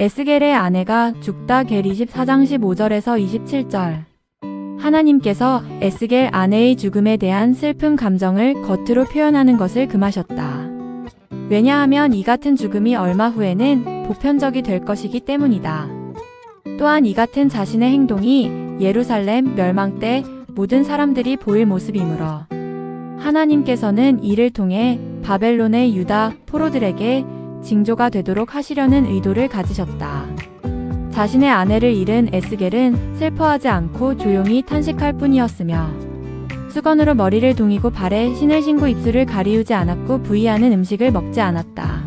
에스겔의 아내가 죽다 겔 24장 15절에서 27절. 하나님께서 에스겔 아내의 죽음에 대한 슬픔 감정을 겉으로 표현하는 것을 금하셨다. 왜냐하면 이 같은 죽음이 얼마 후에는 보편적이 될 것이기 때문이다. 또한 이 같은 자신의 행동이 예루살렘 멸망 때 모든 사람들이 보일 모습이므로 하나님께서는 이를 통해 바벨론의 유다 포로들에게 징조가 되도록 하시려는 의도를 가지셨다. 자신의 아내를 잃은 에스겔은 슬퍼하지 않고 조용히 탄식할 뿐이었으며 수건으로 머리를 동이고 발에 신을 신고 입술을 가리우지 않았고 부위하는 음식을 먹지 않았다.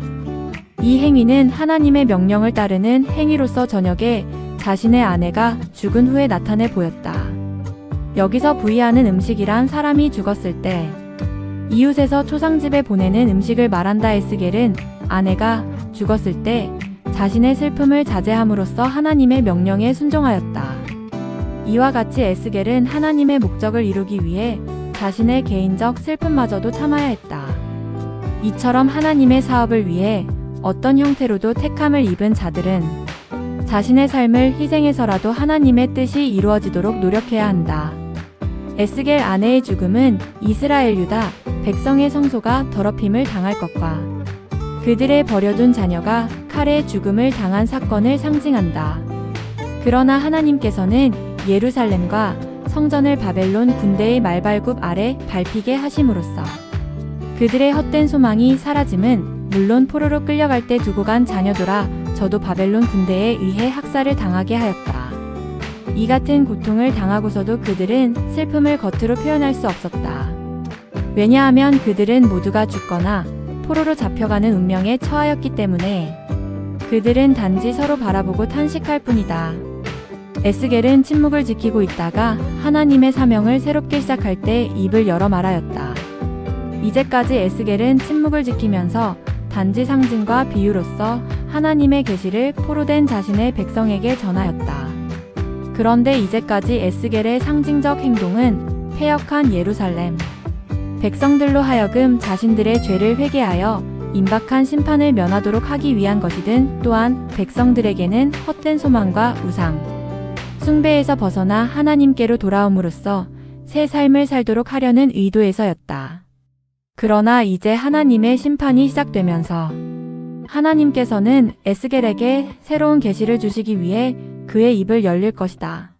이 행위는 하나님의 명령을 따르는 행위로서 저녁에 자신의 아내가 죽은 후에 나타내 보였다. 여기서 부위하는 음식이란 사람이 죽었을 때 이웃에서 초상집에 보내는 음식을 말한다 에스겔은 아내가 죽었을 때 자신의 슬픔을 자제함으로써 하나님의 명령에 순종하였다. 이와 같이 에스겔은 하나님의 목적을 이루기 위해 자신의 개인적 슬픔마저도 참아야 했다. 이처럼 하나님의 사업을 위해 어떤 형태로도 택함을 입은 자들은 자신의 삶을 희생해서라도 하나님의 뜻이 이루어지도록 노력해야 한다. 에스겔 아내의 죽음은 이스라엘 유다 백성의 성소가 더럽힘을 당할 것과 그들의 버려둔 자녀가 칼의 죽음을 당한 사건을 상징한다. 그러나 하나님께서는 예루살렘과 성전을 바벨론 군대의 말발굽 아래 밟히게 하심으로써 그들의 헛된 소망이 사라짐은 물론 포로로 끌려갈 때 두고 간 자녀들아 저도 바벨론 군대에 의해 학살을 당하게 하였다. 이 같은 고통을 당하고서도 그들은 슬픔을 겉으로 표현할 수 없었다. 왜냐하면 그들은 모두가 죽거나 포로로 잡혀가는 운명에 처하였기 때문에 그들은 단지 서로 바라보고 탄식할 뿐이다. 에스겔은 침묵을 지키고 있다가 하나님의 사명을 새롭게 시작할 때 입을 열어 말하였다. 이제까지 에스겔은 침묵을 지키면서 단지 상징과 비유로서 하나님의 계시를 포로된 자신의 백성에게 전하였다. 그런데 이제까지 에스겔의 상징적 행동은 폐역한 예루살렘, 백성들로 하여금 자신들의 죄를 회개하여 임박한 심판을 면하도록 하기 위한 것이든 또한 백성들에게는 헛된 소망과 우상, 숭배에서 벗어나 하나님께로 돌아옴으로써 새 삶을 살도록 하려는 의도에서였다. 그러나 이제 하나님의 심판이 시작되면서 하나님께서는 에스겔에게 새로운 계시를 주시기 위해 그의 입을 열릴 것이다.